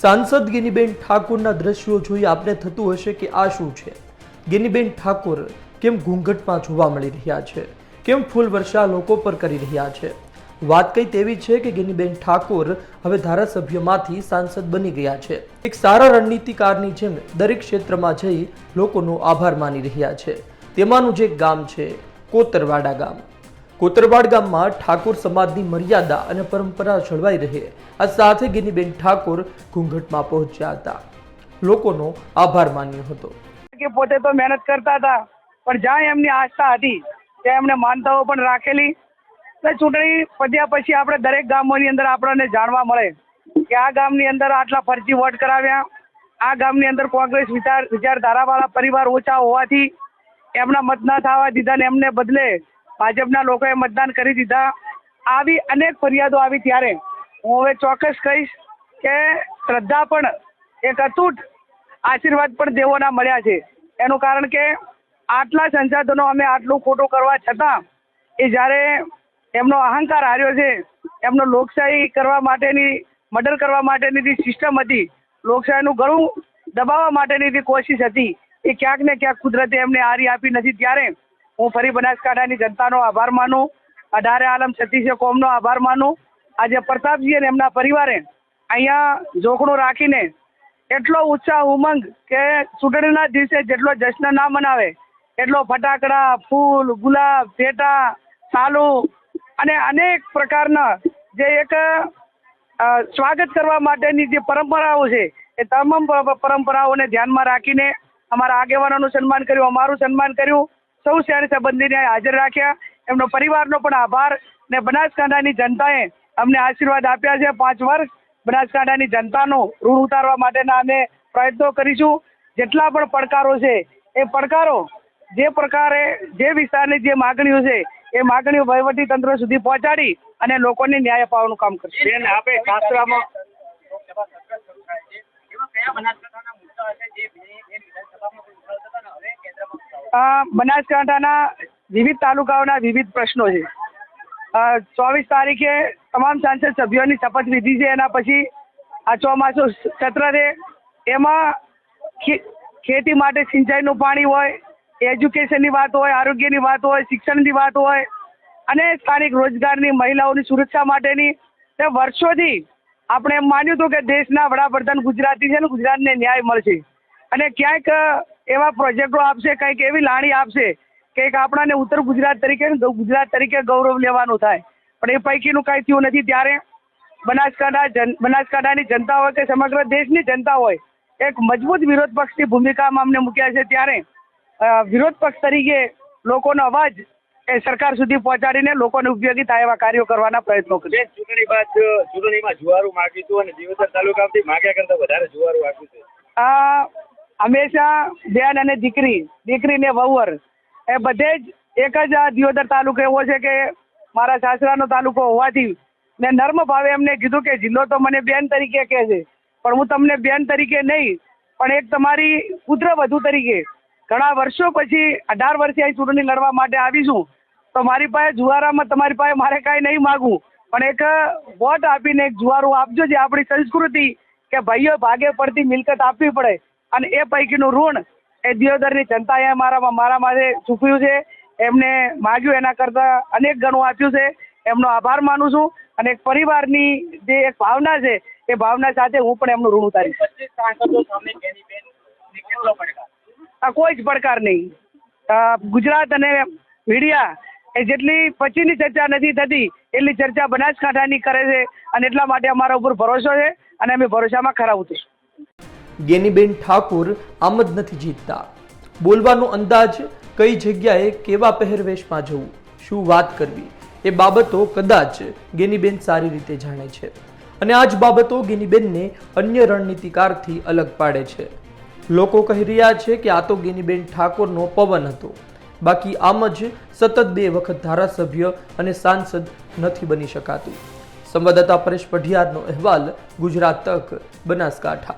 સાંસદ ગિનીબેન ઠાકોરના દ્રશ્યો જોઈ આપને થતું હશે કે આ શું છે? ગિનીબેન ઠાકોર કેમ ઘૂંઘટમાં જોવા મળી રહ્યા છે? કેમ ફૂલ વર્ષા લોકો પર કરી રહ્યા છે? વાત કઈ તેવી છે કે ગિનીબેન ઠાકોર હવે ધારાસભ્યમાંથી સાંસદ બની ગયા છે. એક સારા રણનીતિકારની જેમ દરેક ક્ષેત્રમાં જઈ લોકોનો આભાર માની રહ્યા છે. તેમાંનું જે ગામ છે, કોતરવાડા ગામ. કોતરવાડ ગામમાં ઠાકોર સમાજની મર્યાદા અને પરંપરા જળવાઈ રહે. આ સાથે ગિનીબેન ઠાકોર ઘૂંઘટમાં પહોંચ્યા હતા. લોકોનો આભાર માન્યો હતો. કે પોતે તો મહેનત કરતા હતા, પણ જ્યાં એમની આસ્થા હતી, ત્યાં એમને માનતાઓ પણ રાખેલી. ને ચૂંટણી પત્યા પછી આપણે દરેક ગામોની અંદર આપણને જાણવા મળે કે આ ગામની અંદર આટલા ફરજી વોટ કરાવ્યા. આ ગામની અંદર કોંગ્રેસ વિચાર વિચારધારાવાળા પરિવાર ઓછા હોવાથી એમના મત ના થવા દીધા ને એમને બદલે ભાજપના લોકોએ મતદાન કરી દીધા. આવી અનેક ફરિયાદો આવી ત્યારે હું હવે ચોક્કસ કહીશ કે શ્રદ્ધા પણ એક અતૂટ આશીર્વાદ પણ દેવોના મળ્યા છે. એનું કારણ કે આટલા સંસાધનો અમે આટલું ખોટું કરવા છતાં એ જ્યારે એમનો અહંકાર હાર્યો છે, એમનો લોકશાહી કરવા માટેની, મર્ડર કરવા માટેની જે સિસ્ટમ હતી, લોકશાહીનું ગળું દબાવવા માટેની જે કોશિશ હતી, એ ક્યાંક ને ક્યાંક કુદરતે એમને હારી આપી નથી. ત્યારે હું ફરી બનાસકાંઠાની જનતાનો આભાર માનું, અઢારે આલમ છત્તીસે કોમનો આભાર માનું. આજે પ્રતાપજી અને એમના પરિવારે અહીંયા જોખણું રાખીને એટલો ઉત્સાહ, ઉમંગ કે ચૂંટણીના દિવસે જેટલો જશ્ન ના મનાવે, એટલો ફટાકડા, ફૂલ, ગુલાબ પેટા સાલુ અને અનેક પ્રકારના જે એક સ્વાગત કરવા માટેની જે પરંપરાઓ છે, એ તમામ પર- પરંપરાઓને ધ્યાનમાં રાખીને અમારા આગેવાનોનું સન્માન કર્યું, અમારું સન્માન કર્યું. સૌ શહેર સંબંધીને હાજર રાખ્યા. એમનો પરિવારનો પણ આભાર ને બનાસકાંઠાની જનતાએ અમને આશીર્વાદ આપ્યા છે. પાંચ વર્ષ બનાસકાંઠાની જનતાનો ઋણ ઉતારવા માટેના અમે પ્રયત્નો કરીશું. જેટલા પણ પડકારો છે એ પડકારો જે પ્રકારે જે વિસ્તારની જે માગણીઓ છે એ માગણીઓ વહીવટી તંત્ર સુધી પહોંચાડી અને લોકોને ન્યાય અપાવવાનું કામ કરશે. બેન આપે શાસ્ત્રમાં એવા કયા બનાસકાંઠાના મુદ્દા હશે જે બે બે વિધાનસભામાં કોઈ ઉઠાવતા હતા ને હવે કેન્દ્રમાં ઉઠાવશે? અ, બનાસકાંઠાના વિવિધ તાલુકાઓના વિવિધ પ્રશ્નો છે. ચોવીસ તારીખે તમામ સાંસદ સભ્યોની શપથવિધિ છે, એના પછી આ ચોમાસું સત્ર છે. એમાં ખેતી માટે સિંચાઈનું પાણી હોય, એજ્યુકેશનની વાત હોય, આરોગ્યની વાત હોય, શિક્ષણની વાત હોય, અને સ્થાનિક રોજગારની મહિલાઓની સુરક્ષા માટેની તે વર્ષોથી આપણે એમ માન્યું હતું કે દેશના વડાપ્રધાન ગુજરાતી છે ને, ગુજરાતને ન્યાય મળશે. અને ક્યાંક એવા પ્રોજેક્ટો આપશે કંઈક એવી લાણી આપશે કે એક આપણાને ઉત્તર ગુજરાત તરીકે ગુજરાત તરીકે ગૌરવ લેવાનું થાય. પણ એ પૈકીનું કાંઈ થયું નથી ત્યારે બનાસકાંઠા જન બનાસકાંઠાની જનતા હોય કે સમગ્ર દેશની જનતા હોય એક મજબૂત વિરોધ પક્ષની ભૂમિકામાં અમને મૂક્યા છે ત્યારે વિરોધ પક્ષ તરીકે લોકોનો અવાજ એ સરકાર સુધી પહોંચાડીને લોકોને ઉપયોગી થાય એવા કાર્યો કરવાના પ્રયત્નો બેન ચૂંટણી બાદ ચૂંટણીમાં જુવારું માગ્યું હતું અને દિવસર તાલુકામાંથી માગ્યા કરતા વધારે જુવારું આપ્યું છે આ હંમેશા બેન અને દીકરી દીકરી ને વહુવર. એ બધે જ એક જ આ દિયોદર તાલુકો એવો છે કે મારા સાસરાનો તાલુકો હોવાથી મેં નર્મ ભાવે એમને કીધું કે જિલ્લો તો મને બેન તરીકે કહે છે. પણ હું તમને બેન તરીકે નહીં, પણ એક તમારી પુત્ર વધુ તરીકે. ઘણા વર્ષો પછી અઢાર વર્ષે અહીં ચૂંટણી લડવા માટે આવીશું તો મારી પાસે જુવારામાં તમારી પાસે મારે કાંઈ નહીં માગવું. પણ એક વોટ આપીને એક જુવારું આપજો જે આપણી સંસ્કૃતિ કે ભાઈઓ ભાગે પડતી મિલકત આપવી પડે. અને એ પૈકીનું ઋણ એ દિયોદરની જનતાએ મારામાં મારા માટે ચૂકવ્યું છે. એમને માગ્યું એના કરતાં અનેક ગણું આપ્યું છે. એમનો આભાર માનું છું અને એક પરિવારની જે એક ભાવના છે, એ ભાવના સાથે હું પણ એમનું ઋણ ઉતારીશ. કોઈ જ પડકાર નહીં. ગુજરાત અને મીડિયા એ જેટલી પછીની ચર્ચા નથી થતી, એટલી ચર્ચા બનાસકાંઠાની કરે છે અને એટલા માટે અમારા ઉપર ભરોસો છે અને અમે ભરોસામાં ખરા ઉતરીશું. ગેનીબેન ઠાકોર આમ જ નથી જીતતા. બોલવાનો અંદાજ કઈ જગ્યાએ કેવા પહેરવેશમાં જવું? શું વાત કરવી? એ બાબતો કદાચ ગેનીબેન સારી રીતે જાણે છે. અને આ જ બાબતો ગેનીબેનને અન્ય રણનીતિકારથી અલગ પાડે છે. લોકો કહી રહ્યા છે કે આ તો ગેનીબેન ઠાકોરનો પવન હતો. બાકી આમ જ સતત બે વખત ધારાસભ્ય અને સાંસદ નથી બની શકાતું. સંવાદદાતા પરેશ પઢિયારનો અહેવાલ ગુજરાત તક બનાસકાંઠા.